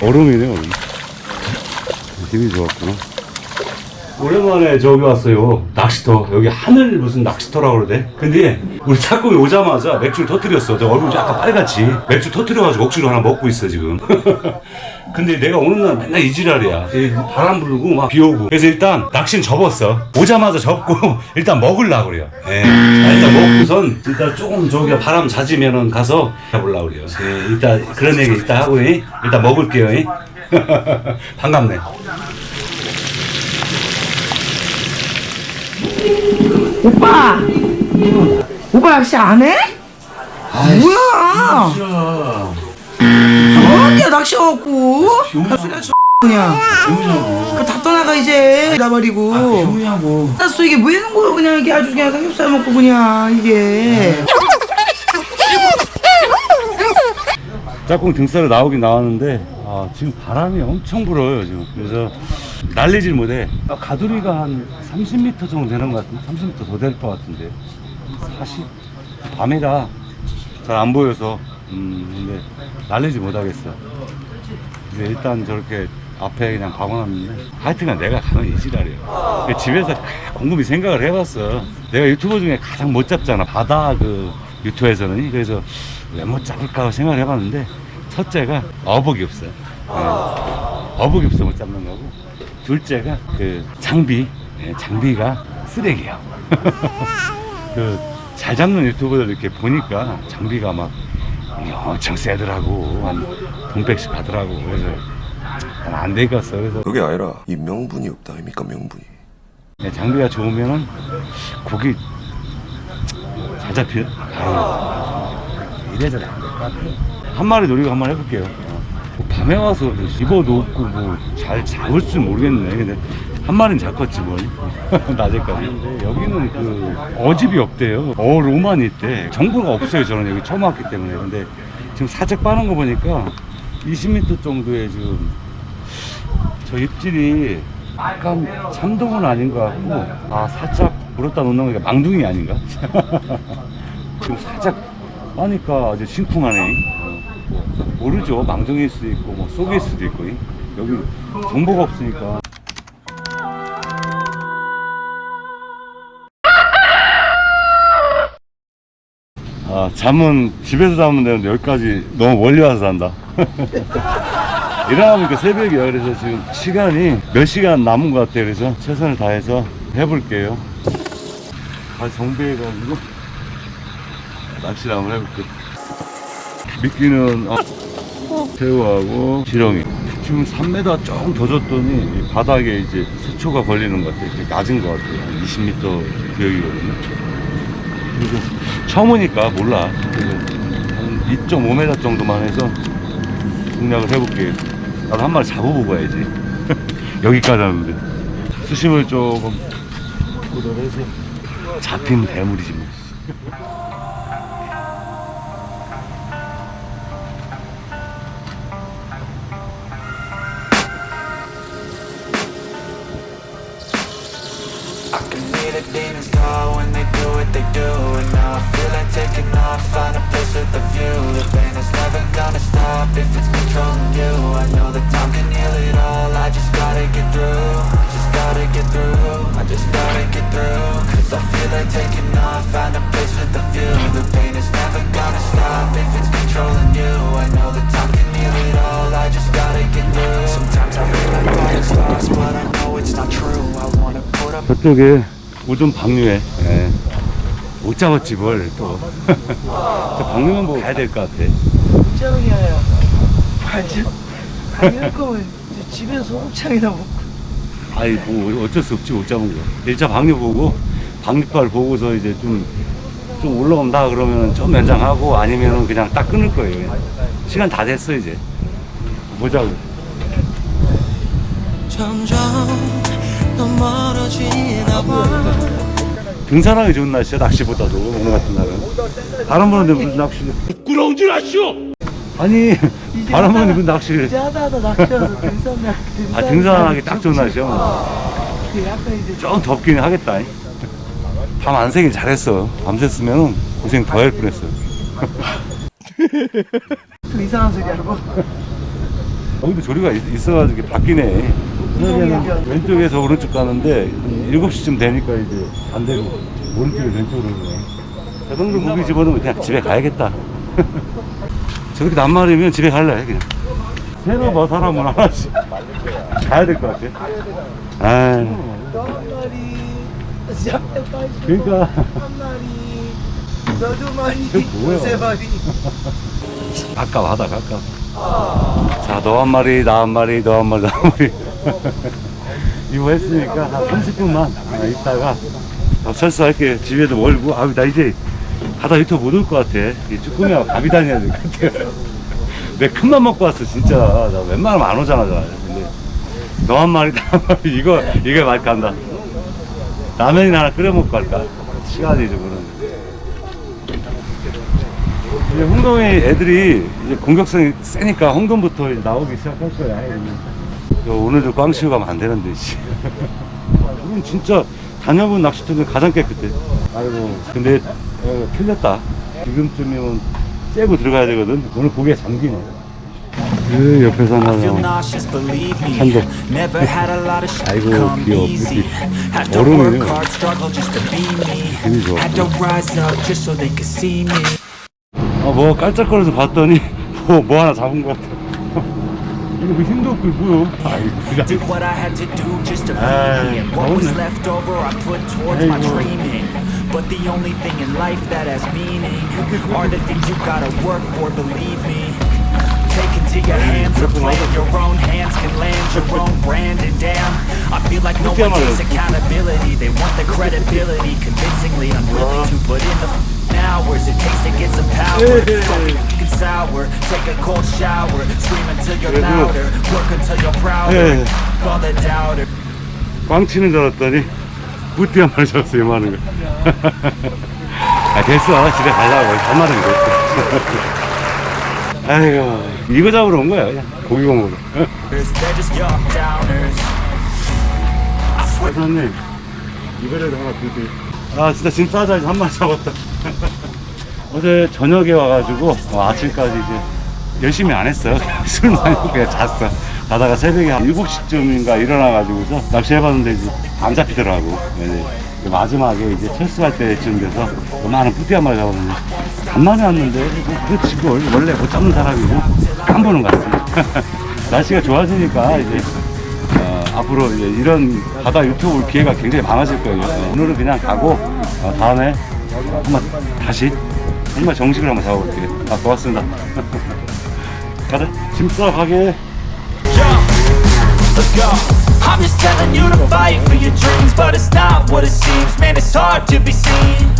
아, 얼음이네, 얼음. 힘이 좋았구나. 오랜만에 저기 왔어요. 낚시터. 여기 하늘 무슨 낚시터라고 그러대. 근데 우리 착공이 오자마자 맥주를 터뜨렸어. 내 얼굴이 약간 빨갛지. 맥주 터뜨려가지고 억지로 하나 먹고 있어, 지금. 근데 내가 오는 날 맨날 이 지랄이야. 이 바람 불고 막 비 오고. 그래서 일단 낚시는 접었어. 오자마자 접고 일단 먹으려고 그래요. 예. 자, 일단 먹고선 일단 조금 저기 바람 잦으면은 가서 해보려고 그래요. 예, 일단 그런 얘기 일단 하고 예. 일단 먹을게요. 예. 반갑네. 오빠! 오빠 낚시 안 해? 뭐야? 언제 낚시 왔고? 가수가 저 그냥 그다 떠나가 이제 나버리고 뭐냐고. 나서 이게 뭐 하는 거야 그냥 이게 아주 그냥 삼겹살 먹고 그냥 이게 짝꿍 등살에 나오긴 나왔는데 아, 지금 바람이 엄청 불어요 지금 그래서 날리질 못해. 아, 가두리가 한 30m 정도 되는 것 같은데? 30m 더 될 것 같은데. 40 밤이라 잘 안 보여서. 음 근데 날리지 못하겠어 근데 일단 저렇게 앞에 그냥 박아놨는데. 하여튼간 내가 가면 이지랄이야 근데 집에서 곰곰이 생각을 해봤어. 내가 유튜버 중에 가장 못 잡잖아. 바다 그 유튜브에서는. 그래서 왜 못 잡을까 생각을 해봤는데 첫째가 어복이 없어요. 예. 어복이 없어 못 잡는 거고 둘째가 그 장비 예, 장비가 쓰레기야 그 잘 잡는 유튜버들 이렇게 보니까 장비가 막 엄청 세더라고. 한 돈백씩 하더라고. 그래서 난안 되겠어. 그래서 그게 아니라 이 명분이 없다. 아닙니까? 명분이. 네, 장비가 좋으면은 고기 잘 잡혀. 아유, 이래저래 안될것 같아. 한 마리 노리고 한 마리 해볼게요. 어. 뭐 밤에 와서 입어도 없고 뭐 잘 잡을 줄 모르겠네. 근데 한 마리는 잡겠지 뭘. 낮에까지. 여기는 그 어집이 없대요. 어로만 있대. 정보가 없어요. 저는 여기 처음 왔기 때문에. 근데 지금 살짝 빠는 거 보니까 20m 정도의 지금 저 입질이 약간 참동은 아닌 것 같고 아 살짝 물었다 놓는 거 망둥이 아닌가? 지금 살짝 빠니까 아주 심쿵하네 어, 모르죠 망둥이일 수도 있고 뭐 속일 수도 있고 여기 정보가 없으니까 아 잠은 집에서 자면 되는데 여기까지 너무 멀리 와서 잔다 일어나니까 새벽이야. 그래서 지금 시간이 몇 시간 남은 것 같아요. 그래서 최선을 다해서 해볼게요. 다시 정비해가지고 낚시를 한번 해볼게요. 미끼는 어, 새우하고 지렁이. 지금 3m 조금 더 줬더니 이 바닥에 이제 수초가 걸리는 것 같아요. 이렇게 낮은 것 같아요. 한 20m 구역이거든요. 그리고 처음 오니까 몰라. 그래서 한 2.5m 정도만 해서 공략을 해볼게요. 나도 한 마리 잡아보고 와야지. 여기까지 하는데. 수심을 조금 조절해서 잡힌 대물이지 뭐. the demons call when they do what they do And now I feel like taking off, find a place with a view The pain is never gonna stop if it's controlling you I know that time can heal it all, I just gotta get through Just gotta get through, I just gotta get through Cause I feel like taking off, find a place with a view The pain is never gonna stop if it's controlling you I know that time can heal it all, I just gotta get through Sometimes I feel like all is lost, but I know it's not true I wanna put up 저쪽에 오전 방류에 예. 못 잡았지 뭘 또. 저 방류만 보고 가야 될 것 같아. 짱이야 완전 당연할 거면 이제 집에서 소곱창이나 먹고 아이 뭐 어쩔 수 없지 못 잡은 거. 1차 방류 보고 방류발 보고서 이제 좀 좀 올라온다 그러면 좀 연장하고 아니면은 그냥 딱 끊을 거예요. 시간 다 됐어 이제. 보자고. 점점 더 멀어지나 봐 등산하기 좋은 날씨야 낚시보다도 오늘 같은 날은. 바람 부는데 무슨 낚시를? 부끄러운 줄 아시오. 아니 바람 부는데 무슨 낚시를? 이제 하다 하다 낚시 와서 등산 낚 등산 아 등산하기 딱 좋은 날씨야. 그 약간 이제 좀 덥긴 하겠다. 밤 안 새길 잘했어. 밤샜으면 고생 더 할 뻔했어. 좀 이상한 소리 하고 여기도 조리가 있, 있어가지고 이게 바뀌네. 저녁에는 왼쪽에서 오른쪽 가는데 7시쯤 되니까 이제 반대로 오른쪽에서 왼쪽으로 가네. 저 정도 고기 집어넣으면 그냥 집에 가야겠다. 저렇게 낱말이면 집에 갈래 그냥. 새로 뭐 사람은 하나씩 가야 될 것 같아. 아, 그러니까 너도 많이 뭐야? 세 마리 가까워 하다 가까워. 자, 너 한 마리, 나 한 마리, 너 한 마리, 나 한 마리. 이거 했으니까 한 30분만 있다가 어, 철수할게. 집에도 멀고. 아, 나 이제 가다 유튜브 못 올 것 같아. 이 쭈꾸미하고 밥이 다녀야 될 것 같아. 내 큰맘 먹고 왔어, 진짜. 나 웬만하면 안 오잖아, 잘. 근데 너 한 마리, 나 한 마리. 이거, 이게 맛 간다. 라면이나 하나 끓여 먹고 갈까? 시간이 좀 그러네. 이제 홍동이 애들이 이제 공격성이 세니까 홍동부터 이제 나오기 시작할 거야. 야, 오늘도 꽝치고 가면 안 되는데, 씨. 우린 진짜 다녀본 낚시터는 가장 깨끗해. 아이고, 근데 어, 틀렸다. 지금쯤이면 째고 들어가야 되거든. 오늘 고개 잠기네. 그 of shit 아이고, 귀여워. 얼음이네. 아, 뭐 깔짝거려서 봤더니 뭐, 뭐 하나 잡은 것 같아. 이거 뭐 힘도 없고 뭐요? 아이고, 그냥. Did what I had to do just to be Ay, me. And what was 좋네. left over, I put towards my 아이고. dreaming. But the only thing in life that has meaning are the things you gotta work for, believe me. Take into your hands or play in your own hands can land your own brand and damn I feel like no one takes accountability They want the credibility Convincingly unwilling to put in the f***ing hours It takes to get some power f***ing sour Take a cold shower Scream until you're louder Work until you're prouder all the doubter 꽝 치는 줄 알았더니 뿌띠 한 마리 잡았어 이만한 거. 아 됐어 집에 가려고 한 마리 됐어. 아이고 이거 잡으러 온 거야 그냥 고기 공으로. They're just young downers 회사님 이거라도 하나 드세요. 아 진짜 짐 싸자 이제 한 마리 잡았다. 어제 저녁에 와가지고 어, 아침까지 이제 열심히 안 했어요. 술 먹고 그냥 잤어. 자다가 새벽에 한 7시쯤인가 일어나가지고서 낚시해봤는데 이제 안 잡히더라고. 네, 그 마지막에 이제 철수할 때쯤 돼서 많은 뿌띠 한 마리 잡았는데 간만에 왔는데 뭐 그렇지 뭘 원래 못 잡는 사람이고 깜보는 것 같습니다. 날씨가 좋아지니까 이제 어, 앞으로 이제 이런 바다 유튜브 올 기회가 굉장히 많아질 거예요. 어, 오늘은 그냥 가고 어, 다음에 어, 한번 다시 정말 정식으로 한번 잡아볼게요. 아 고맙습니다. 가자. 짐싸 가게. Let's go. I'm just telling you to fight for your dreams, but it's not what it seems. Man, it's hard to be seen.